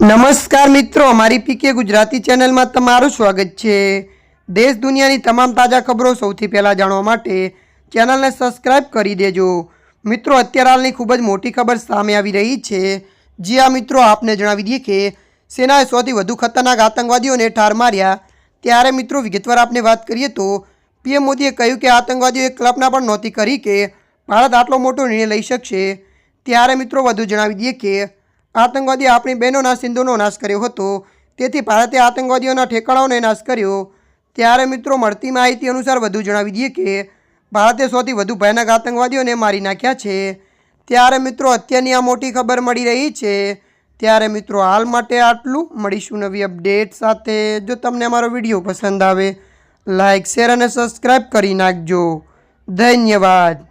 નમસ્કાર મિત્રો, અમારી પીકે ગુજરાતી ચેનલમાં તમારું સ્વાગત છે. દેશ દુનિયાની તમામ તાજા ખબરો સૌથી પહેલાં જાણવા માટે ચેનલને સબસ્ક્રાઇબ કરી દેજો. મિત્રો, અત્યારે હાલની ખૂબ જ મોટી ખબર સામે આવી રહી છે. જે આ મિત્રો, આપને જણાવી દઈએ કે સેનાએ સૌથી વધુ ખતરનાક આતંકવાદીઓને ઠાર માર્યા. ત્યારે મિત્રો, વિગતવાર આપને વાત કરીએ તો પીએમ મોદીએ કહ્યું કે આતંકવાદીઓએ કલ્પના પણ નહોતી કરી કે ભારત આટલો મોટો નિર્ણય લઈ શકશે. ત્યારે મિત્રો, વધુ જણાવી દઈએ કે આતંકવાદી આપણી બહેનોના સિંધુનો નાશ કર્યો હતો. તેથી ભારતે આતંકવાદીઓના ઠેકાણાઓને નાશ કર્યો. ત્યારે મિત્રો, મળતી માહિતી અનુસાર વધુ જણાવી દઈએ કે, ભારતે સૌથી વધુ ભયાનક આતંકવાદીઓને મારી નાખ્યા છે. ત્યારે મિત્રો, અત્યારની આ મોટી ખબર મળી રહી છે. ત્યારે મિત્રો, હાલ માટે આટલું. મળીશું નવી અપડેટ સાથે. જો તમને અમારો વીડિયો પસંદ આવે લાઇક શેર અને સબસ્ક્રાઈબ કરી નાખજો. ધન્યવાદ.